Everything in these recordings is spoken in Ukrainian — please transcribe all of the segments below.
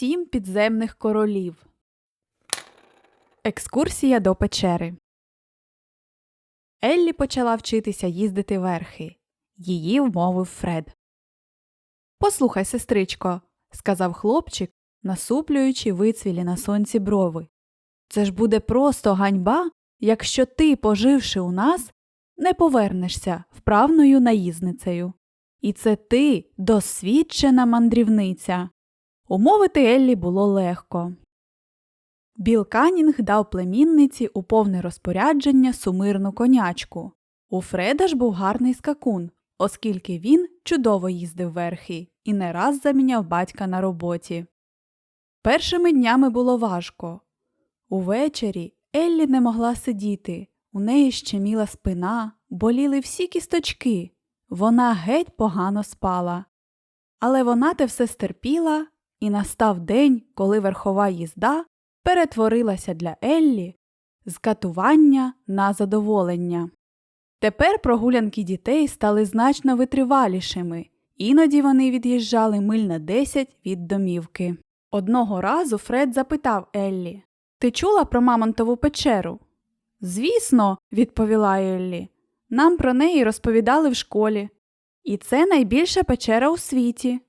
Сім підземних королів. Екскурсія до печери. Еллі почала вчитися їздити верхи. Її вмовив Фред. Послухай, сестричко, сказав хлопчик, насуплюючи вицвілі на сонці брови. Це ж буде просто ганьба, якщо ти, поживши у нас, не повернешся вправною наїзницею. І це ти, досвідчена мандрівниця. Умовити Еллі було легко. Біл Канінг дав племінниці у повне розпорядження сумирну конячку. У Фреда ж був гарний скакун, оскільки він чудово їздив верхи і не раз заміняв батька на роботі. Першими днями було важко. Увечері Еллі не могла сидіти, у неї щеміла спина, боліли всі кісточки. Вона геть погано спала. Але вона те все стерпіла, і настав день, коли верхова їзда перетворилася для Еллі з катування на задоволення. Тепер прогулянки дітей стали значно витривалішими, іноді вони від'їжджали миль на десять від домівки. Одного разу Фред запитав Еллі Ти чула про Мамонтову печеру? Звісно, відповіла Еллі. Нам про неї розповідали в школі. І це найбільша печера у світі.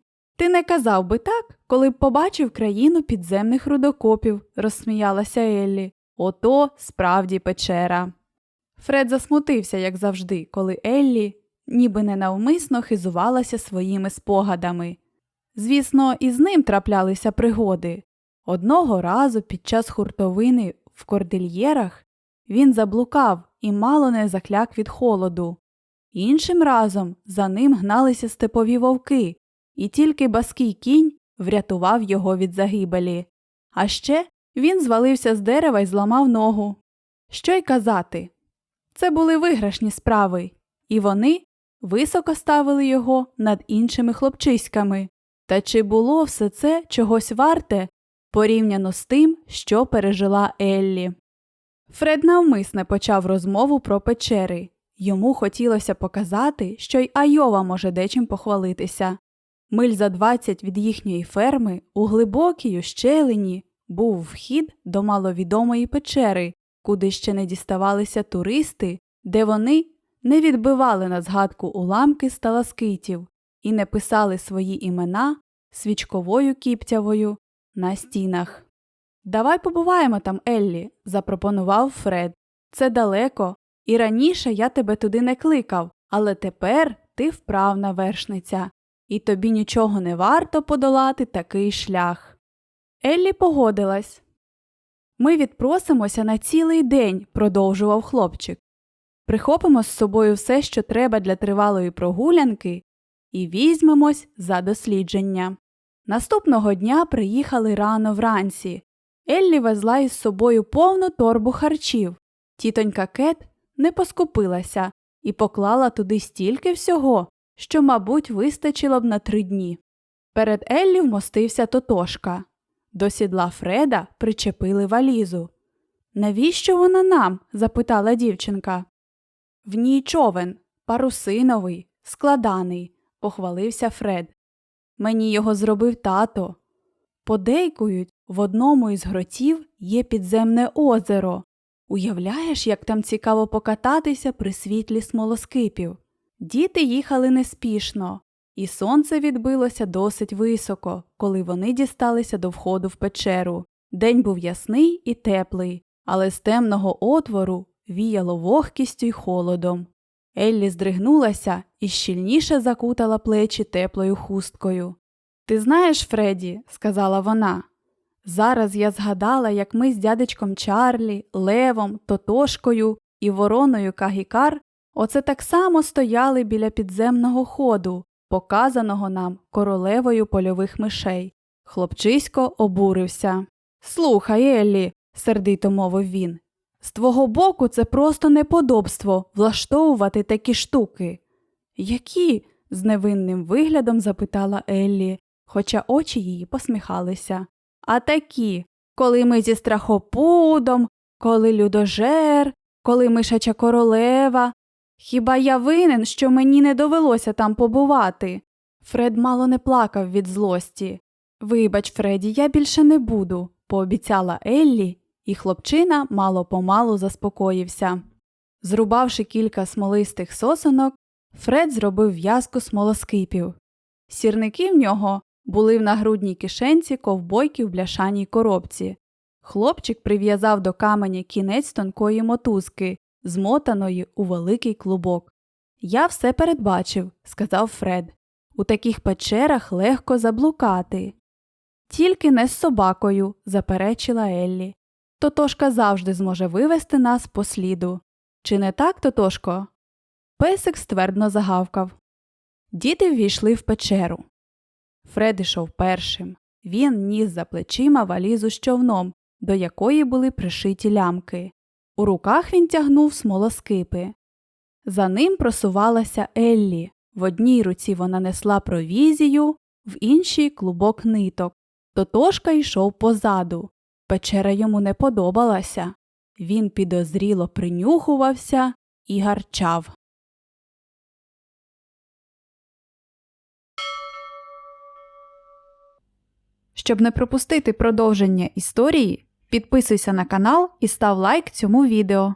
Ти не казав би так, коли б побачив країну підземних рудокопів, розсміялася Еллі. Ото справді печера. Фред засмутився, як завжди, коли Еллі ніби ненавмисно хизувалася своїми спогадами. Звісно, і з ним траплялися пригоди. Одного разу під час хуртовини в кордильєрах він заблукав і мало не закляк від холоду. Іншим разом за ним гналися степові вовки, і тільки баский кінь врятував його від загибелі. А ще він звалився з дерева і зламав ногу. Що й казати? Це були виграшні справи, і вони високо ставили його над іншими хлопчиськами. Та чи було все це чогось варте порівняно з тим, що пережила Еллі? Фред навмисне почав розмову про печери. Йому хотілося показати, що й Айова може дечим похвалитися. Миль за двадцять від їхньої ферми у глибокій ущелині був вхід до маловідомої печери, куди ще не діставалися туристи, де вони не відбивали на згадку уламки сталаскитів і не писали свої імена свічковою кіптявою на стінах. Давай побуваємо там, Еллі, запропонував Фред. Це далеко, і раніше я тебе туди не кликав, але тепер ти вправна вершниця, і тобі нічого не варто подолати такий шлях. Еллі погодилась. Ми відпросимося на цілий день, продовжував хлопчик. Прихопимо з собою все, що треба для тривалої прогулянки, і візьмемось за дослідження. Наступного дня приїхали рано вранці. Еллі везла із собою повну торбу харчів. Тітонька Кет не поскупилася і поклала туди стільки всього, що, мабуть, вистачило б на три дні. Перед Еллі вмостився Тотошка. До сідла Фреда причепили валізу. Навіщо вона нам? запитала дівчинка. В ній човен, парусиновий, складаний, похвалився Фред. Мені його зробив тато. Подейкують, в одному із гротів є підземне озеро. Уявляєш, як там цікаво покататися при світлі смолоскипів. Діти їхали неспішно, і сонце відбилося досить високо, коли вони дісталися до входу в печеру. День був ясний і теплий, але з темного отвору віяло вогкістю й холодом. Еллі здригнулася і щільніше закутала плечі теплою хусткою. Ти знаєш, Фредді, сказала вона, зараз я згадала, як ми з дядечком Чарлі, Левом, Тотошкою і вороною Кагікар оце так само стояли біля підземного ходу, показаного нам королевою польових мишей. Хлопчисько обурився. Слухай, Еллі, сердито мовив він. З твого боку, це просто неподобство влаштовувати такі штуки. Які? з невинним виглядом запитала Еллі, хоча очі її посміхалися. А такі, коли ми зі страхопудом, коли людожер, коли мишача королева. Хіба я винен, що мені не довелося там побувати? Фред мало не плакав від злості. Вибач, Фредді, я більше не буду, пообіцяла Еллі, і хлопчина мало помалу заспокоївся. Зрубавши кілька смолистих сосонок, Фред зробив в'язку смолоскипів. Сірники в нього були в нагрудній кишенці ковбойки в бляшаній коробці. Хлопчик прив'язав до каменя кінець тонкої мотузки, змотаної у великий клубок. Я все передбачив, сказав Фред. У таких печерах легко заблукати. Тільки не з собакою, заперечила Еллі. Тотошка завжди зможе вивести нас по сліду. Чи не так, Тотошко? Песик ствердно загавкав. Діти ввійшли в печеру. Фред ішов першим. Він ніс за плечима валізу з човном, до якої були пришиті лямки. У руках він тягнув смолоскипи. За ним просувалася Еллі. В одній руці вона несла провізію, в іншій клубок ниток. Тотошка йшов позаду. Печера йому не подобалася. Він підозріло принюхувався і гарчав. Щоб не пропустити продовження історії, підписуйся на канал і став лайк цьому відео.